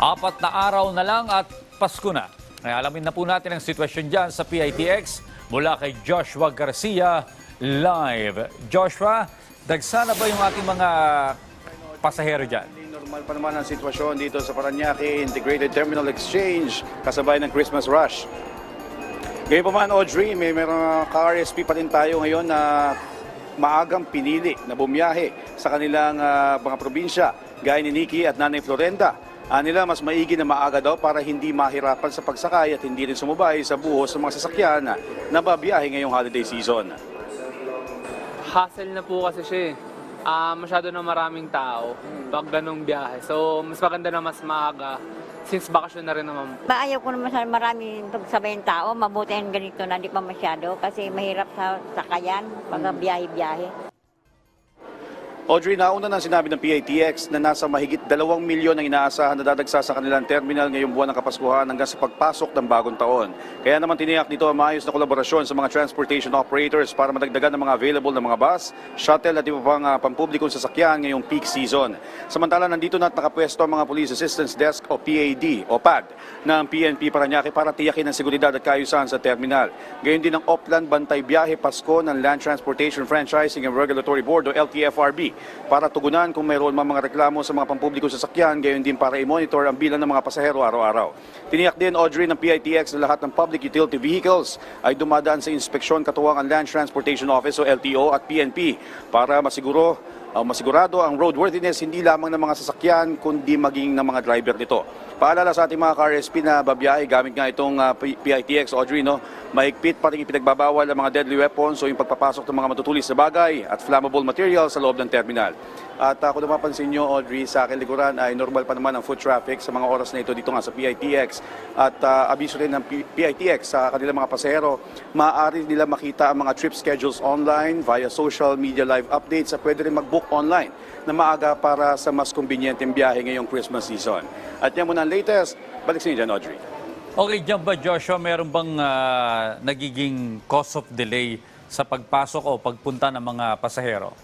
Apat na araw na lang at Pasko na. Alamin na po natin ang sitwasyon dyan sa PITX mula kay Joshua Garcia live. Joshua, dagsana ba yung ating mga pasahero dyan? Normal pa naman ang sitwasyon dito sa Paranaque Integrated Terminal Exchange kasabay ng Christmas rush. Ngayon pa man, Audrey, may mga ka-RSP pa rin tayo ngayon na maagang pinili na bumiyahe sa kanilang ah, mga probinsya, gaya ni Nikki at Nanay Florenda. Ah, nila mas maigi na maaga daw para hindi mahirapan sa pagsakay at hindi rin sumubay sa buhos ng mga sasakyan na nababiyahe ngayong holiday season. hassle na po kasi siya eh. Ah, masyado na maraming tao pag ganong biyahe. So, mas maganda na mas maaga since bakasyon na rin naman po. Ba, ayaw ko naman sa marami pagsabay ng tao, mabuti ang ganito na di pa masyado kasi mahirap sa sakayan pag biyahe-biyahe. Audrey, nauna na sinabi ng PITX na nasa mahigit 2 milyon ang inaasahan na dadagsa sa kanilang terminal ngayong buwan ng Kapaskuhan hanggang sa pagpasok ng bagong taon. Kaya naman tiniyak nito ang maayos na kolaborasyon sa mga transportation operators para madagdagan ng mga available na mga bus, shuttle at iba pang uh, pampublikong sasakyan ngayong peak season. Samantala, nandito na at nakapwesto ang mga Police Assistance Desk o PAD o PAD ng PNP Paranaque para tiyakin ang seguridad at kaayusan sa terminal. Gayon din ang Oplan Bantay Biyahe Pasko ng Land Transportation Franchising and Regulatory Board o LTFRB para tugunan kung mayroon mang mga reklamo sa mga pampublikong sasakyan, gayon din para i-monitor ang bilang ng mga pasahero araw-araw. Tiniyak din, Audrey, ng PITX na lahat ng public utility vehicles ay dumadaan sa inspeksyon katuwang ang Land Transportation Office o LTO at PNP para masiguro uh, masigurado ang roadworthiness hindi lamang ng mga sasakyan kundi maging ng mga driver nito. Paalala sa ating mga car-SP na babiyahe gamit nga itong uh, P- PITX, Audrey, no? mahigpit pa rin ipinagbabawal ang mga deadly weapons o yung pagpapasok ng mga matutulis na bagay at flammable materials sa loob ng terminal. At uh, kung napapansin nyo, Audrey, sa akin likuran ay normal pa naman ang foot traffic sa mga oras na ito dito nga sa PITX. At uh, abiso rin ng PITX sa kanilang mga pasahero, maaari nila makita ang mga trip schedules online via social media live updates at pwede rin mag-book online na maaga para sa mas kumbinyenteng biyahe ngayong Christmas season. At yan muna latest. Balik sa inyo dyan, Audrey. Okay, dyan ba Joshua, meron bang ah, nagiging cause of delay sa pagpasok o pagpunta ng mga pasahero?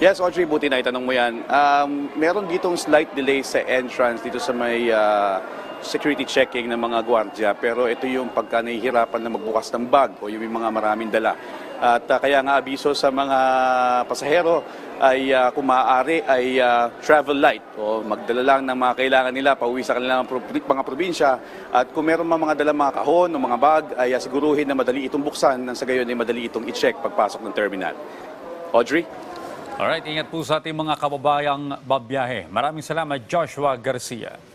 Yes, Audrey, buti na itanong mo yan. Um, meron ditong slight delay sa entrance dito sa may ah, security checking ng mga gwardya. Pero ito yung pagka nahihirapan na magbukas ng bag o yung mga maraming dala. At ah, kaya nga abiso sa mga pasahero ay ah, kung maaari ay ah, travel light o magdala lang ng mga kailangan nila pauwi sa kanilang mga probinsya. At kung meron mga mga dala mga kahon o mga bag ay ah, siguruhin na madali itong buksan nang sa gayon ay madali itong i-check pagpasok ng terminal. Audrey? Alright, ingat po sa ating mga kababayang babiyahe. Maraming salamat, Joshua Garcia.